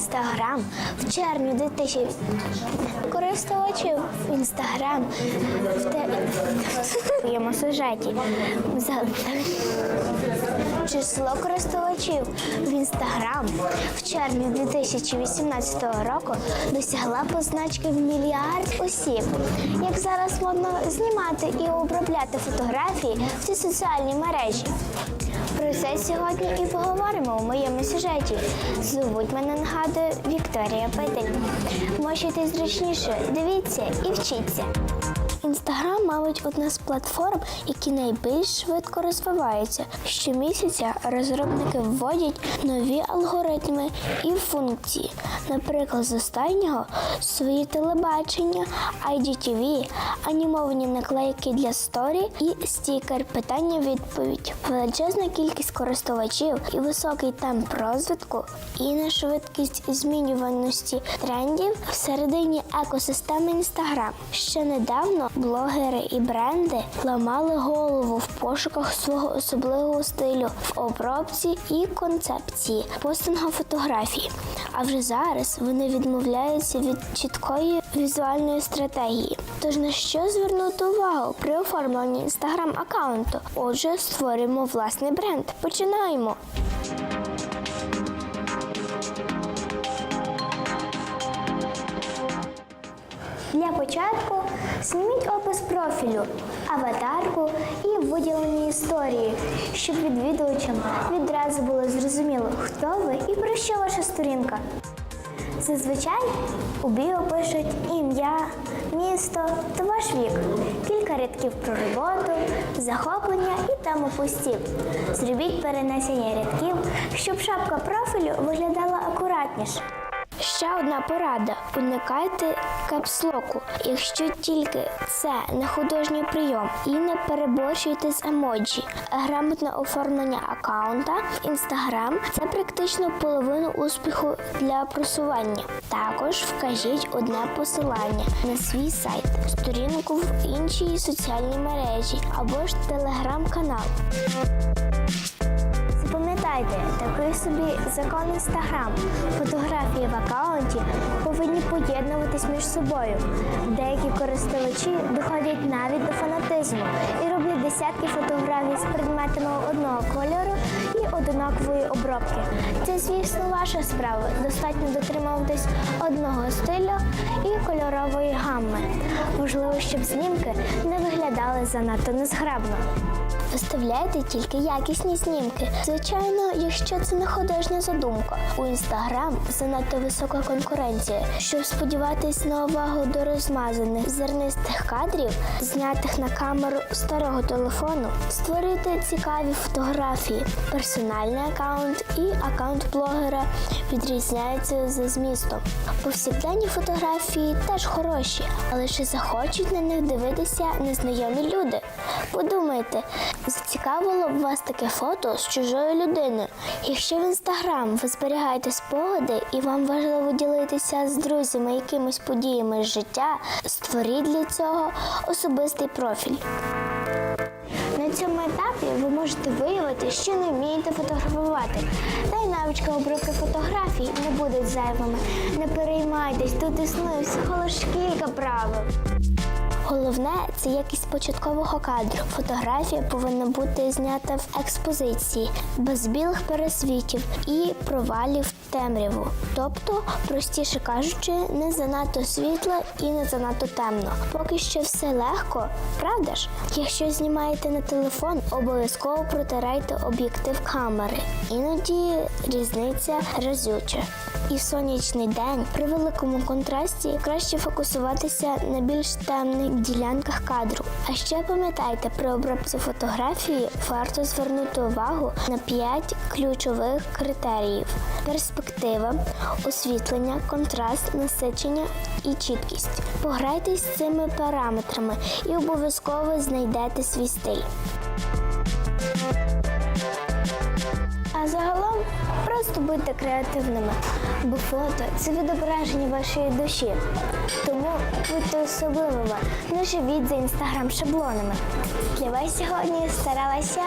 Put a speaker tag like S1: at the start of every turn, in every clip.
S1: Інстаграм в червні 2000 користувачів в Інстаграм в те- в своєму сюжеті. Число користувачів в Інстаграм в червні 2018 року досягла позначки в мільярд осіб. Як зараз модно знімати і обробляти фотографії в ці соціальні мережі. Про це сьогодні і поговоримо у моєму сюжеті. Звуть мене нагадує Вікторія Петель. Можете зручніше, дивіться і вчіться. Інстаграм, мабуть, одна з платформ, які найбільш швидко розвиваються. Щомісяця розробники вводять нові алгоритми і функції. Наприклад, з останнього свої телебачення, IGTV, анімовані наклейки для сторі і стікер питання-відповідь. Величезна кількість користувачів і високий темп розвитку, і на швидкість змінюваності трендів всередині екосистеми Інстаграм. Ще недавно блогери і бренди ламали голову в пошуках свого особливого стилю в обробці і концепції постингу фотографій. А вже зараз вони відмовляються від чіткої візуальної стратегії. Тож на що звернути увагу при оформленні інстаграм аккаунту? Отже, створюємо власний бренд. Починаємо. Для початку зніміть опис профілю, аватарку і виділені історії, щоб відвідувачам відразу було зрозуміло, хто ви і про що ваша сторінка. Зазвичай у біо пишуть ім'я, місто та ваш вік, кілька рядків про роботу, захоплення і тему постів. Зробіть перенесення рядків, щоб шапка профілю виглядала акуратніше. Ще одна порада: уникайте капслоку, якщо тільки це не художній прийом, і не переборщуйте з емоджі. Грамотне оформлення аккаунта в Instagram – це практично половина успіху для просування. Також вкажіть одне посилання на свій сайт, сторінку в іншій соціальній мережі або ж телеграм-канал. Запам'ятайте, такий собі закон інстаграм. Фотографії в аккаунті повинні поєднуватись між собою. Деякі користувачі доходять навіть до фанатизму і роблять десятки фотографій з предметами одного кольору і одинакової обробки. Це, звісно, ваша справа. Достатньо дотримуватись одного стилю і кольорової гамми. Важливо, щоб знімки не виглядали занадто незграбно. Виставляйте тільки якісні знімки. Звичайно, якщо це не художня задумка. У інстаграм занадто висока конкуренція. Щоб сподіватись на увагу до розмазаних зернистих кадрів, знятих на камеру старого телефону, створити цікаві фотографії. Персональний аккаунт і аккаунт блогера відрізняються за змістом. Повсякденні фотографії теж хороші, але чи захочуть на них дивитися незнайомі люди? Подумайте, зацікавило б вас таке фото з чужою людиною. Якщо в інстаграм ви зберігаєте спогади і вам важливо ділитися з друзями якимись подіями життя, створіть для цього особистий профіль. На цьому етапі ви можете виявити, що не вмієте фотографувати. Та й навички обробки фотографій не будуть зайвими. Не переймайтесь, тут існує всього лише кілька правил. Головне це якість початкового кадру. Фотографія повинна бути знята в експозиції, без білих пересвітів і провалів темряву. Тобто, простіше кажучи, не занадто світло і не занадто темно. Поки що все легко, правда ж? Якщо знімаєте на телефон, обов'язково протирайте об'єктив камери. Іноді різниця разюча. І в сонячний день при великому контрасті краще фокусуватися на більш темних ділянках кадру. А ще пам'ятайте, при обробці фотографії варто звернути увагу на 5 ключових критеріїв: перспектива, освітлення, контраст, насичення і чіткість. Пограйтесь з цими параметрами і обов'язково знайдете свій стиль. Просто будьте креативними, бо фото це відображення вашої душі. Тому будьте особливими, не живіть за інстаграм шаблонами. Для вас сьогодні старалася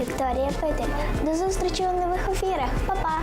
S1: Вікторія Петель. До зустрічі у нових ефірах. Па-па!